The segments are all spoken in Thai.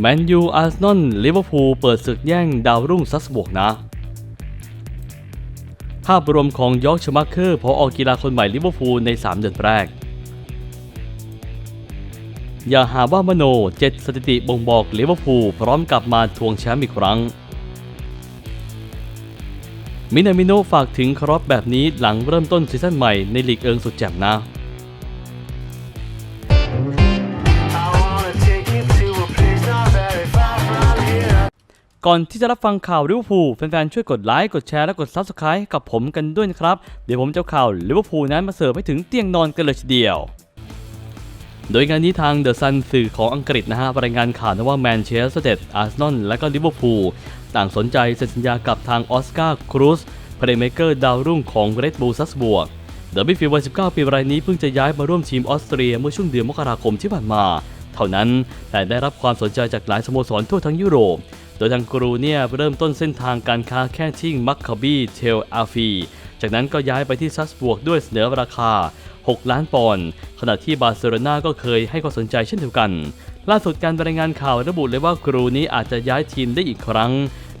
แมนยู อาร์เซนอล ลิเวอร์พูลเปิดศึกแย่งดาวรุ่งซัสบวกนะ ภาพรวมของยอร์กชมักเคอร์พออกีฬาคนใหม่ลิเวอร์พูลใน 3 เดือนแรก อย่าหาว่ามโนเจ็ดสถิติบ่งบอกลิเวอร์พูลพร้อมกลับมาทวงแชมป์อีกครั้ง มินามิโนฝากถึงครอปแบบนี้หลังเริ่มต้นซีซั่นใหม่ในลีกเอิงสุดแจ่มนะ ก่อนที่จะรับฟังข่าวลิเวอร์พูลแฟนๆช่วยกดไลค์กดแชร์และกด Subscribe ให้กับผมกันด้วยนะครับ เดี๋ยวผมจะเอาข่าวลิเวอร์พูลนั้นมาเสิร์ฟให้ถึงเตียงนอนกันเลยทีเดียวโดยงานนี้ทางเดอะซันสื่อของอังกฤษนะฮะรายงานข่าวว่าแมนเชสเตอร์อาร์เซนอลและก็ลิเวอร์พูลต่างสนใจเซ็นสัญญากับทางออสการ์ครูซเพลย์เมเกอร์ดาวรุ่งของเรดบูลซัสบวกเดอะบิฟิลวัย 19 ปีรายนี้เพิ่งจะย้ายมาร่วมทีมออสเตรียเมื่อช่วงเดือนมกราคมที่ผ่านมา เท่านั้นแต่ได้รับความสนใจจากหลายสโมสรทั่วทั้งยุโรป ดยทางกรูเนี่ยเริ่มต้นเส้นทางการค้าแค่ที่มัคคาบีเทลอาฟี จากนั้นก็ย้ายไปที่ซัสบวกด้วยเสนอราคา 6 ล้านปอนด์ ขณะที่บาร์เซโลนาก็เคยให้ความสนใจเช่นเดียวกัน ล่าสุดการรายงานข่าวระบุเลยว่ากรูนี้อาจจะย้ายทีมได้อีกครั้ง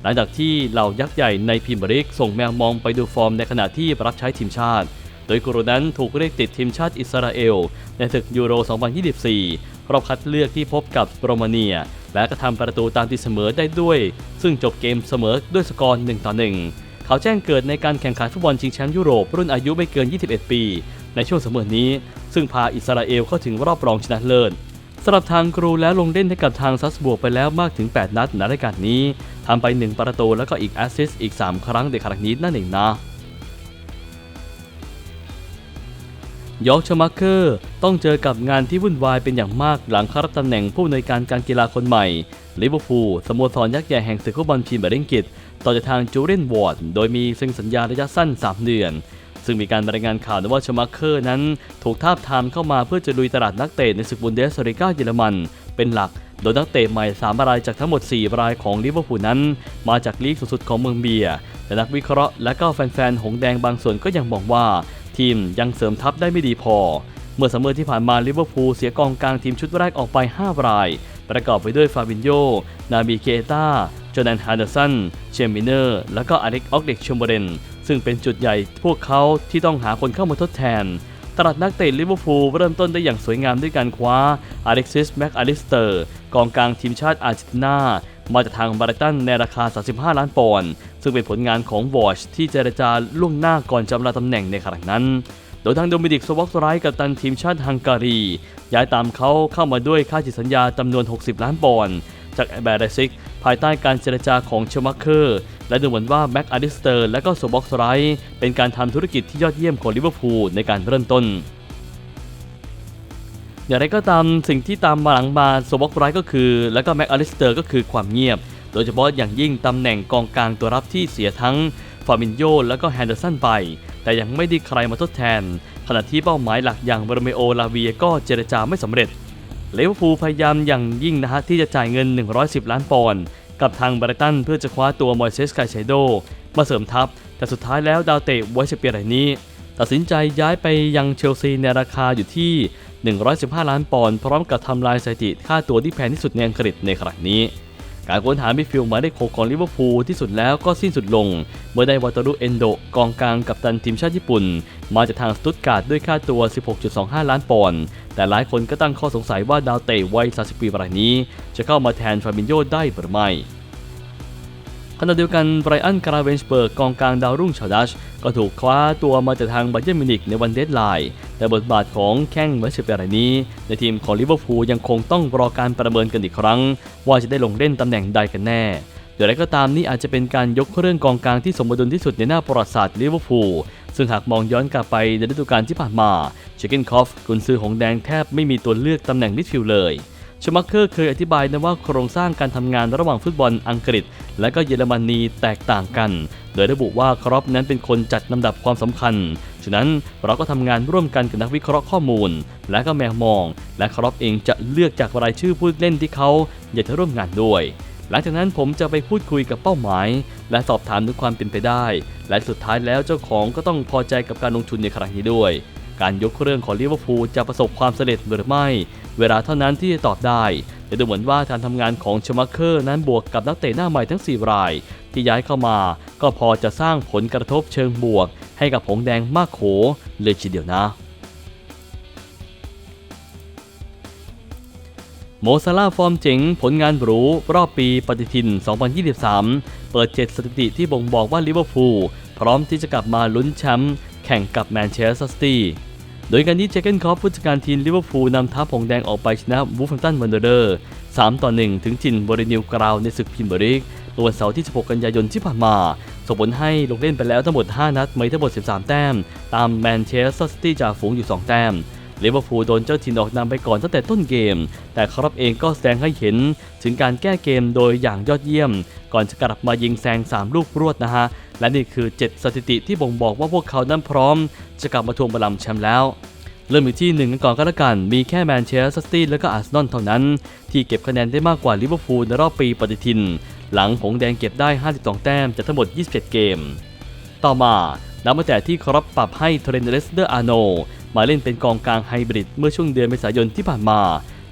หลังจากที่เหล่ายักษ์ใหญ่ในพรีเมียร์ลีกส่งแมวมองไปดูฟอร์มในขณะที่รับใช้ทีมชาติ โดยกรูนั้นถูกเรียกติดทีมชาติอิสราเอล ในศึกยูโร 2024 รอบคัดเลือกที่พบกับโรมาเนีย และก็ทำประตูตามตีเสมอได้ด้วย ซึ่งจบเกมเสมอด้วยสกอร์1ต่อ1เขาแจ้งเกิดในการแข่งขันฟุตบอลชิงแชมป์ยุโรปรุ่นอายุไม่เกิน 21 ปี ในช่วงเสมอนี้ ซึ่งพาอิสราเอลเข้าถึงรอบรองชนะเลิศสำหรับทางกรูแล้วลงเล่นให้กับทางซัสบวกไปแล้วมากถึง 8 นัดในรายการนี้ทำไป 1 ประตูแล้วก็อีกแอสซิสต์อีก 3 ครั้งในครั้งนี้นั่นเองนะ ยอร์กชมักเกอร์ต้องเจอกับงานที่วุ่นวายเป็นอย่างมากหลังเข้ารับตำแหน่งผู้อำนวยการการกีฬาคนใหม่ลิเวอร์พูลสโมสรยักษ์ใหญ่แห่งศึกฟุตบอลพรีเมียร์ลีกอังกฤษต่อจากทางจูเลียนวอร์ดโดยมีเซ็นสัญญาระยะสั้น 3 เดือน ซึ่งมีการรายงานข่าวว่าชมักเกอร์นั้น ถูกทาบทามเข้ามาเพื่อจะลุยตลาดนักเตะในศึกบุนเดสลิก้าเยอรมัน เป็นหลักโดยนักเตะใหม่ 3 รายจากทั้งหมด 4 รายของลิเวอร์พูลนั้น มาจากลีกสูงสุดของเมืองเบียร์แต่นักวิเคราะห์และก็แฟนๆ หงแดงบางส่วนก็ยังมองว่า ทีมยังเสริมทัพได้ไม่ดีพอ เมื่อสมเมอที่ผ่านมาลิเวอร์พูลเสียกองกลางทีมชุดแรกออกไป 5 ราย ประกอบไปด้วยฟาบินโย นาบีเกตาจอแดนฮาร์เดสัน เชมิเนอร์ และก็อเล็กออกเด็กชมเบรน ซึ่งเป็นจุดใหญ่พวกเขาที่ต้องหาคนเข้ามาทดแทน ตลาดนักเตะลิเวอร์พูลเริ่มต้นได้อย่างสวยงามด้วยการคว้าอเล็กซิส แม็กอลิสเตอร์ กองกลางทีมชาติอาร์เจนตินา มาจากทางบาร์ตันในราคา 35 ล้านปอนด์ซึ่งเป็นผลงานของวอชที่เจรจาล่วงหน้าก่อนจำลาตำแหน่งในครั้งนั้น โดยทางโดมินิกสวอกสไรกับตันทีมชาติฮังการี ย้ายตามเขาเข้ามาด้วยค่าจิตสัญญาจำนวน 60 ล้านปอนด์จากแบร์เดซิก ภายใต้การเจรจาของเชมักเคอร์ และดูเหมือนว่าแม็กอลิสเตอร์ และก็สวอกสไรเป็นการทำธุรกิจที่ยอดเยี่ยมของลิเวอร์พูลในการเริ่มต้น อย่างไรก็ตามสิ่งที่ตามมาหลังมาสวอกไรก็คือ และก็แม็กอลิสเตอร์ก็คือความเงียบ โดยเฉพาะอย่างยิ่งตำแหน่งกองกลางตัวรับที่เสียทั้งฟาบินโยและก็แฮนเดอร์สันไป แต่ยังไม่ได้ใครมาทดแทน ขณะที่เป้าหมายหลักอย่างบรเมโอลาเวียก็เจรจาไม่สำเร็จเลเวอร์พูลพยายามอย่างยิ่งนะฮะที่จะจ่ายเงิน 110 ล้านปอนด์กับทางบรตันเพื่อจะคว้าตัวมอยเซสไกเชโดมาเสริมทัพ แต่สุดท้ายแล้วดาวเตะไวสเปียรายนี้ ตัดสินใจย้ายไปยังเชลซีในราคาอยู่ที่ 115 ล้านปอนด์พร้อมกับทำลายสถิติค่าตัวที่แพงที่สุดในอังกฤษในครั้งนี้ การค้นหามิดฟิลด์หมายเลขหกของลิเวอร์พูลที่สุดแล้วก็สิ้นสุดลง เมื่อได้วาตารุเอนโดกองกลางกับตันทีมชาติญี่ปุ่น มาจากทางสตุตการ์ดด้วยค่าตัว 16.25 ล้านปอนด์แต่หลายคนก็ตั้งข้อสงสัยว่าดาวเตะวัย 30 ปีรายนี้ จะเข้ามาแทนฟาบินโยได้หรือไม่ขณะเดียวกันไบรอันกราเวนสเบิร์ก กองกลางดาวรุ่งชาวดัช ก็ถูกคว้าตัวมาจากทางไบเยร์นมิวนิกในวันเดดไลน์ แต่บทบาทของแข้งเวสเปียรนี้ ในทีมของลิเวอร์พูลยังคงต้องรอการประเมินกันอีกครั้ง ว่าจะได้ลงเล่นตำแหน่งใดกันแน่อย่างไรก็ตามนี่อาจจะเป็นการยกเรื่องกองกลางที่สมบูรณ์ที่สุดในหน้าประวัติศาสตร์ลิเวอร์พูลซึ่งหากมองย้อนกลับไปในฤดูกาลที่ผ่านมาเชคเกนคอฟกุนซือหงแดงแทบไม่มีตัวเลือกตำแหน่งมิดฟิลด์เลยชมักเคอร์เคยอธิบายนะว่าโครงสร้างการทำงานระหว่างฟุตบอลอังกฤษ และก็เยอรมนีแตกต่างกัน โดยระบุว่าครอปนั้นเป็นคนจัดลำดับความสำคัญ ฉะนั้นเราก็ทำงานร่วมกันกับนักวิเคราะห์ข้อมูล และก็แมวมอง และครอปเองจะเลือกจากรายชื่อผู้เล่นที่เขาอยากจะร่วมงานด้วย หลังจากนั้นผมจะไปพูดคุยกับเป้าหมาย และสอบถามถึงความเป็นไปได้ และสุดท้ายแล้วเจ้าของก็ต้องพอใจกับการลงทุนในครั้งนี้ด้วย การยกเรื่องของลิเวอร์พูลจะประสบความสำเร็จหรือไม่ เวลาเท่านั้นที่จะตอบได้แแต่ดูเหมือนว่าการทำงานของชมาเคอร์นั้นบวกกับนักเตะหน้าใหม่ทั้ง 4 ราย ที่ย้ายเข้ามา ก็พอจะสร้างผลกระทบเชิงบวก ให้กับหงแดงมากโขเลยทีเดียวนะโมซาลาฟอร์มเจ๋งผลงานหรูรอบปีปฏิทิน 2023 เปิด7สถิติที่บ่งบอกว่าลิเวอร์พูลพร้อมที่จะกลับมาลุ้นแชมป์แข่งกับแมนเชสเตอร์ซิตี้ โดยการนี้เจเกนคอฟผู้จัดการทีมลิเวอร์พูลนำทัพหงแดงออกไปชนะวูฟแฮมตันวันเดอร์ 3 ต่อ 1 ถึงถิ่นบรินิวกราวในศึกพรีเมียร์ลีกเมื่อวันเสาร์ที่ 16 กันยายนที่ผ่านมา ส่งผลให้ลงเล่นไปแล้วทั้งหมด 5 นัดมีทั้งหมด 13 แต้ม ตามแมนเชสเตอร์ซิตี้จ่าฝูงอยู่ 2 แต้มลิเวอร์พูลโดนเจ้าถิ่นออกนำไปก่อนตั้งแต่ต้นเกม แต่ครอปเองก็แสดงให้เห็นถึงการแก้เกมโดยอย่างยอดเยี่ยม ก่อนจะกลับมายิงแซง 3 ลูกรวดนะฮะ และนี่คือ 7 สถิติที่บ่งบอกว่าพวกเขานั้นพร้อม จะกลับมาทวงบัลลังก์แชมป์แล้ว เริ่มอยู่ที่หนึ่งกันก่อนก็แล้วกัน มีแค่แมนเชสเตอร์ซิตี้และก็อาร์เซนอลเท่านั้น ที่เก็บคะแนนได้มากกว่าลิเวอร์พูลในรอบปีปฏิทิน หลังผงแดงเก็บได้ 52 แต้มจากทั้งหมด 27 เกม ต่อมานับตั้งแต่ที่ครอปปรับให้เทรนเดสเดอร์อาโนมาเล่นเป็นกองกลางไฮบริดเมื่อช่วงเดือนเมษายนที่ผ่านมา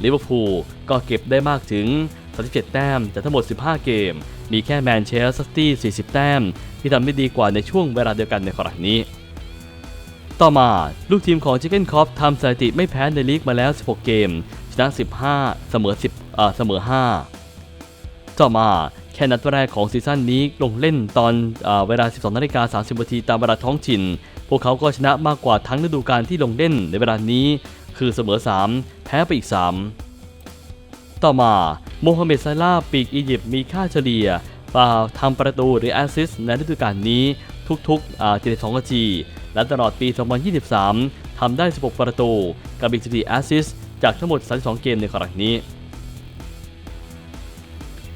ลิเวอร์พูลก็เก็บได้มากถึง 37 แต้มจากทั้งหมด 15 เกม มีแค่แมนเชสเตอร์ซิตี้ 40 แต้ม ที่ทำได้ดีกว่าในช่วงเวลาเดียวกันในครั้งนี้ ต่อมาลูกทีมของ Chicken c o p ทำสถิติไม่แพ้ในลีกมาแล้ว 16 เกม ชนะ 15 เสมอ 10เอ่อเสมอ 5 ต่อมาแค่นัดแรกของซีซั่นนี้ลงเล่นตอนเอเวลา 12นาฬิกา30นาทีตามเวลาท้องถิ่น พวกเขาก็ชนะมากกว่าทั้งฤดูกาลที่ลงเล่นในเวลานี้ คือเสมอ 3 แพ้ไปอีก 3 ต่อมาโมฮัมเหม็ดซาลาปีกอียิปต์มีค่าเฉลี่ยอ่าทำประตูหรือแอสซิสในฤดูกาลนี้ทุกๆ72นาที และตลอดปี 2023 ทำได้ 16 ประตู กับอีก14แอสซิสจากทั้งหมด 32 เกมในครั้งนี้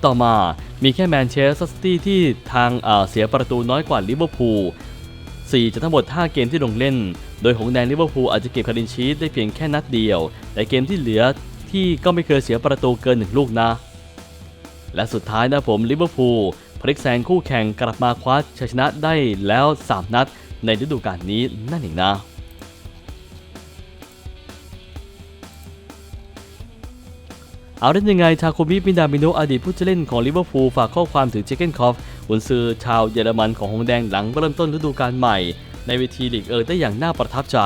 ต่อมามีแค่แมนเชสเตอร์ซิตี้ที่ทางเสียประตูน้อยกว่าลิเวอร์พูล4จากทั้งหมด 5 เกมที่ลงเล่น โดยหงแดงลิเวอร์พูลอาจจะเก็บคารินชีสได้เพียงแค่นัดเดียว แต่เกมที่เหลือที่ก็ไม่เคยเสียประตูเกิน1ลูกนะ และสุดท้ายนะผมลิเวอร์พูลพลิกแซงคู่แข่งกลับมาคว้าชัยชนะได้แล้ว 3 นัด ในฤดูกาลนี้นั่นเองนะเอาได้ยังไงทาโคมิมินดามิโนอดีตผู้จะเล่นของลิเวอร์พูลฝากข้อความถึงเจเกนคอฟหุนซือชาวเยอรมันของหงแดงหลังเริ่มต้นฤดูกาลใหม่ ในเวทีลีกเอิงได้อย่างน่าประทับใจ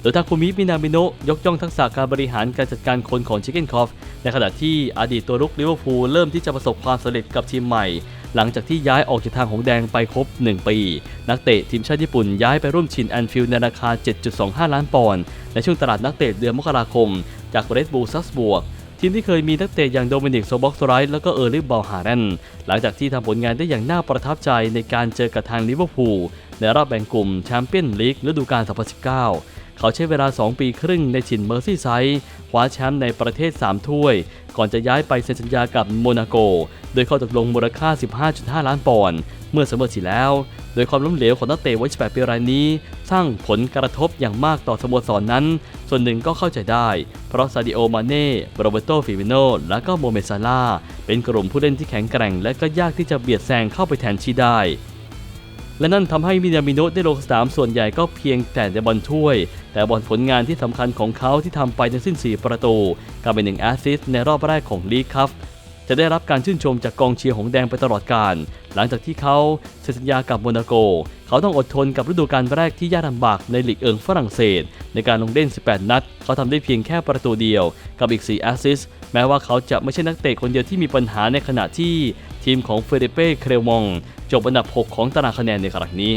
โดยทาโคมิมินามิโนะยกย่องทักษะการบริหารการจัดการคนของเจเกนคอฟในขณะที่อดีตตัวรุกลิเวอร์พูลเริ่มที่จะประสบความสำเร็จกับทีมใหม่ หลังจากที่ย้ายออกจากทางหงแดงไปครบ 1 ปี นักเตะทีมชาติญี่ปุ่นย้ายไปร่วมชินแอนฟิลด์ในราคา 7.25 ล้านปอนด์ในช่วงตลาดนักเตะเดือนมกราคม จากเรดบูลซัสบวกทีมที่เคยมีนักเตะอย่างโดมินิกโซบ็อกสไรท์แล้วก็เออร์ลิบอลฮาร์เรนหลังจากที่ทำผลงานได้อย่างน่าประทับใจในการเจอกับทางลิเวอร์พูลในรอบแบ่งกลุ่มแชมเปี้ยนลีกฤดูกาล 2019 เขาใช้เวลา 2 ปีครึ่งในถิ่นเมอร์ซี่ไซด์คว้าแชมป์ในประเทศ 3 ถ้วย ก่อนจะย้ายไปเซ็นสัญญากับโมนาโก โดยข้อตกลงมูลค่า 15.5 ล้านปอนด์เมื่อเสมอที่แล้ว โดยความล้มเหลวของนักเตะวัย18ปีรายนี้ สร้างผลกระทบอย่างมากต่อสโมสรนนั้น ส่วนหนึ่งก็เข้าใจได้ เพราะซาดิโอ มาเน่โรเบโตฟิมิโนและก็โมเมซาลาเป็นกลุ่มผู้เล่นที่แข็งแกร่งและก็ยากที่จะเบียดแซงเข้าไปแทนที่ได้ และนั่นทำให้มินามิโนะได้ลงสนามส่วนใหญ่ก็เพียงแต่ในบอลถ้วย แต่บอลผลงานที่สำคัญของเขาที่ทำไปในสิ้น 4 ประตูกลายเป็นหนึ่งแอสซิสต์ในรอบแรกของลีกครับ จะได้รับการชื่นชมจากกองเชียร์หงแดงไปตลอดกาลหลังจากที่เขาเซ็นสัญญากับโมนาโก เขาต้องอดทนกับฤดูกาลแรกที่ยากลำบากในลีกเอิงฝรั่งเศส ในการลงเล่น 18 นัด เขาทำได้เพียงแค่ประตูเดียว กับอีก 4 แอสซิสต์แม้ว่าเขาจะไม่ใช่นักเตะคนเดียวที่มีปัญหาในขณะที่ทีมของเฟเดเป้ เครลมอง จบอันดับ 6 ของตารางคะแนนในครั้งนี้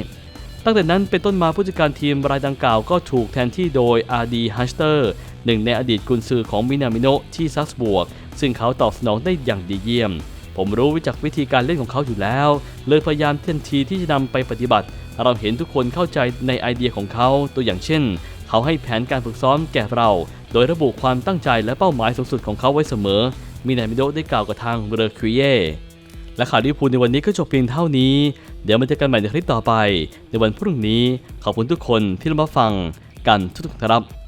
ตั้งแต่นั้นเป็นต้นมาผู้จัดการทีมรายดังกล่าวก็ถูกแทนที่โดยอาร์ดีฮัชเตอร์หนึ่งในอดีตกุนซือของมินามิโนที่ซัสบวก ซึ่งเขาตอบสนองได้อย่างดีเยี่ยม ผมรู้วิจักวิธีการเล่นของเขาอยู่แล้ว เลยพยายามทันทีที่จะนำไปปฏิบัติ เราเห็นทุกคนเข้าใจในไอเดียของเขาตัวอย่างเช่น เขาให้แผนการฝึกซ้อมแก่เรา โดยระบุความตั้งใจและเป้าหมายสูงสุดของเขาไว้เสมอมินามิโนได้กล่าวกับทางเรอคิเย และข่าวที่พูดในวันนี้ก็จบเพียงเท่านี้ เดี๋ยวมาเจอกันใหม่ในคลิปต่อไป ในวันพรุ่งนี้ขอบคุณทุกคนที่รับฟังกันทุกๆท่านครับ